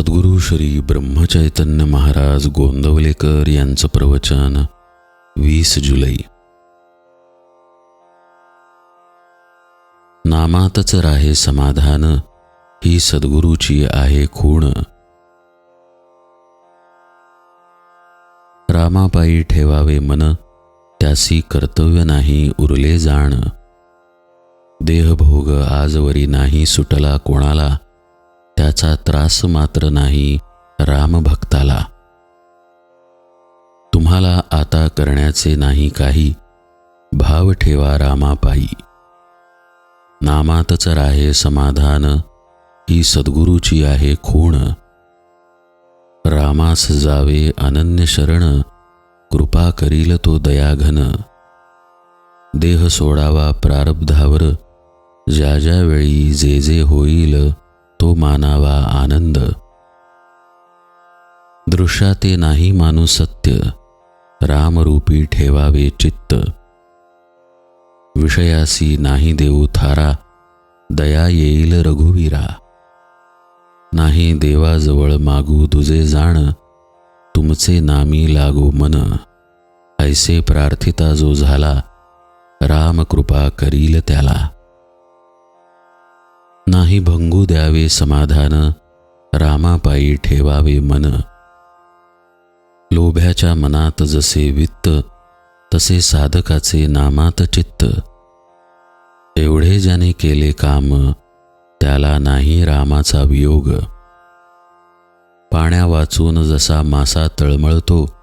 सद्गुरू श्री ब्रह्मचैतन्य महाराज गोंदवलेकर यांचं प्रवचन वीस जुलै. नामातच राहे समाधान ही सद्गुरूची आहे खूण. रामापायी ठेवावे मन त्यासी कर्तव्य नाही उरले जाण. देहभोग आजवरी नाही सुटला कोणाला त्याचा त्रास मात्र नाही रामभक्ताला. तुम्हाला आता करण्याचे नाही काही. भाव ठेवा रामापायी. नामातच राहे समाधान. ही सद्गुरूची आहे खूण. रामास जावे अनन्य शरण. कृपा करील तो दयाघन. देह सोडावा प्रारब्धावर. ज्या ज्या वेळी जे जे होईल तो मानावा आनंद. दृश्याते नाही मानू सत्य रामरूपी ठेवावे चित्त. विषयासी नाही देऊ थारा दया येईल रघुवीरा. नाही देवाजवळ मागू तुझे जाण तुमचे नामी लागू मन. ऐसे प्रार्थिता जो झाला राम कृपा करील त्याला. नाही भंगू द्यावे समाधान रामापायी ठेवावे मन. लोभ्याच्या मनात जसे वित्त तसे साधकाचे नामात चित्त. एवढे ज्याने केले काम त्याला नाही रामाचा वियोग. पाण्या वाचून जसा मासा तळमळतो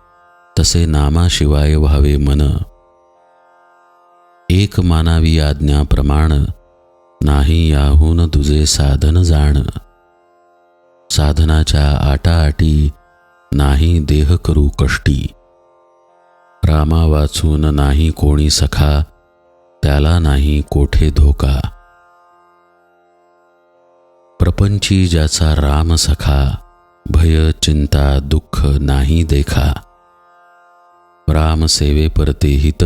तसे नामाशिवाय व्हावे मन. एक मानावी आज्ञा प्रमाण नाही याहून तुझे साधन जाण. साधनाच्या आटाआटी नाही देह करू कष्टी. रामा वाचून नाही कोणी सखा त्याला नाही कोठे धोका. प्रपंची ज्याचा राम सखा भय चिंता दुःख नाही देखा. राम सेवे परते हित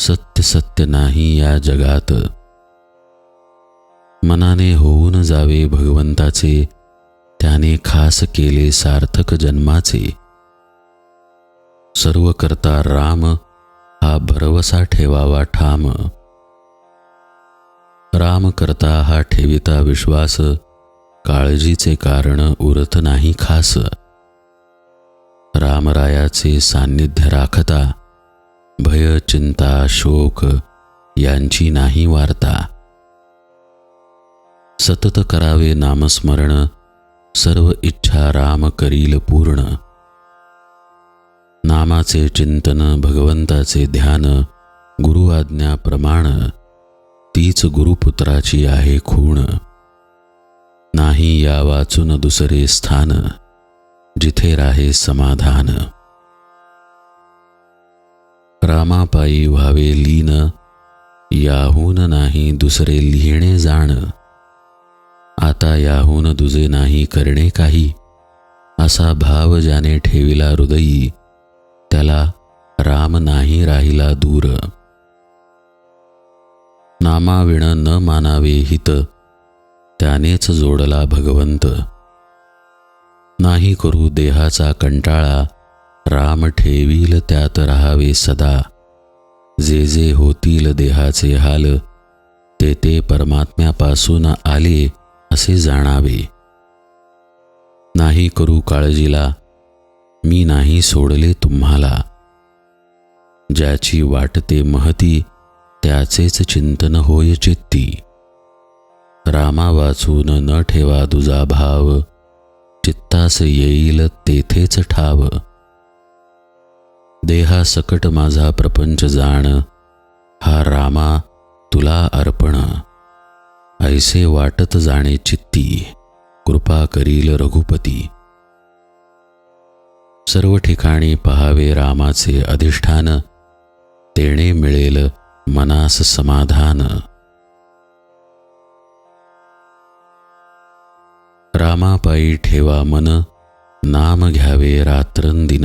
सत्य सत्य नाही या जगात. मनाने होऊन जावे भगवंताचे त्याने खास केले सार्थक जन्माचे. सर्व करता राम हा भरवसा ठेवावा ठाम. राम करता हा ठेविता विश्वास काळजीचे कारण उरत नाही खास. रामरायाचे सान्निध्य राखता भय चिंता शोक यांची नाही वार्ता. सतत करावे नामस्मरण सर्व इच्छा राम करील पूर्ण. नामाचे चिंतन भगवंताचे ध्यान गुरु आज्ञा प्रमाण तीच गुरुपुत्राची आहे खूण. नाही या वाचून दुसरे स्थान जिथे राहे समाधान. रामापायी व्हावे लीन याहून नाही दुसरे लिहिणे जाण. आता याहून दुजे नाही करणे काही. असा भाव ज्याने ठेविला हृदयी त्याला राम नाही राहिला दूर. नामाविण न मानावे हित त्यानेच जोडला भगवंत. नाही करू देहाचा कंटाळा राम ठेवील त्यात राहावे सदा. जे जे होतील देहाचे हाल ते ते परमात्म्यापासून आले असे जाणावे. नाही करू काळजीला मी नाही सोडले तुम्हाला. ज्याची वाटते महती त्याचेच चिंतन होय चित्ती. रामा वाचून न ठेवा तुझा भाव चित्तास येईल तेथेच ठाव. देहा सकट माझा प्रपंच जाण हा रामा तुला अर्पण. ऐसे वाटत जाणे चित्ती कृपा करील रघुपती. सर्व ठिकाणी पहावे रामाचे अधिष्ठान तेणे मिळेल मनास समाधान. रामापायी ठेवा मन नाम घ्यावे रात्रंदिन.